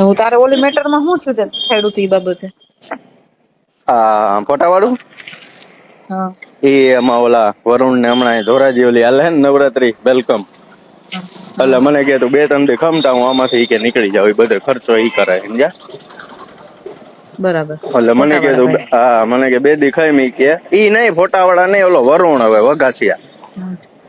હું તારે ઓલી મેટરમાં શું થયું તે થયેલું તું બાબતે? આ ફોટાવાળું હા. એ એમાં ઓલા વરુણ ને હમણાં ધોરાજી ઓલી હાલે ને નવરાત્રી વેલકમ એટલે મને કે તું બે ત્રણ દી ખમતા હું આમાંથી ઈ કે નીકળી જાવ બધો ખર્ચો ઈ કરે સમજ્યા? બરાબર. એટલે મને કે તું હા મને કે બે દી ખાઈ મી કે ઈ નહીં ફોટાવાળા નહીં ઓલો વરુણ હવે વગાસિયા હમ.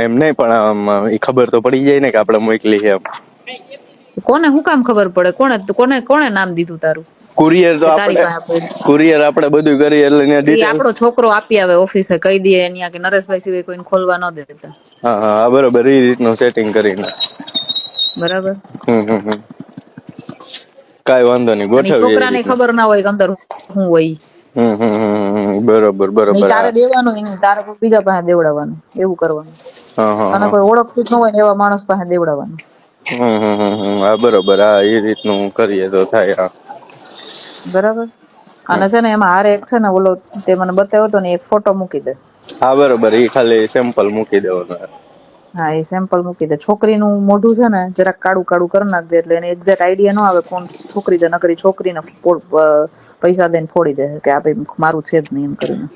એમ નહીં પણ એ ખબર તો પડી જાય ને કે આપણે મોકલી છે એમ. કોને હું કામ ખબર પડે? કોને કોને કોને નામ દીધું તારું? કુરિયર તો આપણે કુરિયર આપણે બધું કરીએ એટલે ને ડિટેલ આપણો છોકરો આપી આવે ઓફિસે કહી દે અહીંયા કે નરેશભાઈ સિવાય કોઈને ખોલવા ન દેતા. હા હા બરોબર એ રીતનું સેટિંગ કરીને. બરાબર? હમ હમ હમ. કાઈ વાંધો નહીં ગોઠવીએ છોકરાને ખબર ના હોય કે અંદર હું હોય બરોબર બરોબર. તારે દેવાનું નહીં તારે કોઈ બીજા પાસે દેવડાવવાનું એવું કરવાનું. અને કોઈ ઓળખતું ન હોય ને એવા માણસ પાસે દેવડાવવાનું. હા બરોબર. હા એ રીતનું કરીએ તો થાય બરાબર? અને છે ને એમાં હારે એક છે ને ઓલો તે મને બતાવ્યો હતો ને એક ફોટો મૂકી દે. હા બરોબર. એ ખાલી સેમ્પલ મૂકી દેવાનું. હા એ સેમ્પલ મૂકી દે. છોકરીનું મોઢું છે ને જરાક કાળું કાળું કરી નાખજે એટલે એને એક્ઝેક્ટ આઈડિયા ન આવે કોણ છોકરી છે નકરી છોકરીને પૈસા દઈને ફોડી દે કે આ ભાઈ મારું છે જ નહીં એમ કરીને.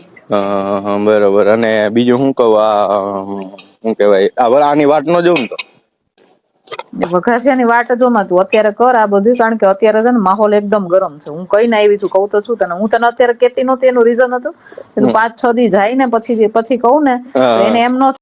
બરોબર. અને બીજું શું કહું આ શું કહેવાય આ આની વાત ન જોઉં તો? વઘાસિયાની વાટ જોમાં તું અત્યારે કર આ બધું કારણ કે અત્યારે છે ને માહોલ એકદમ ગરમ છે. હું કઈને આવી છું કહું તો છું તને. હું તને અત્યારે કેતી નહોતી એનું રીઝન હતું. પાંચ છ દી જાય ને પછી પછી કહું ને એને એમ ન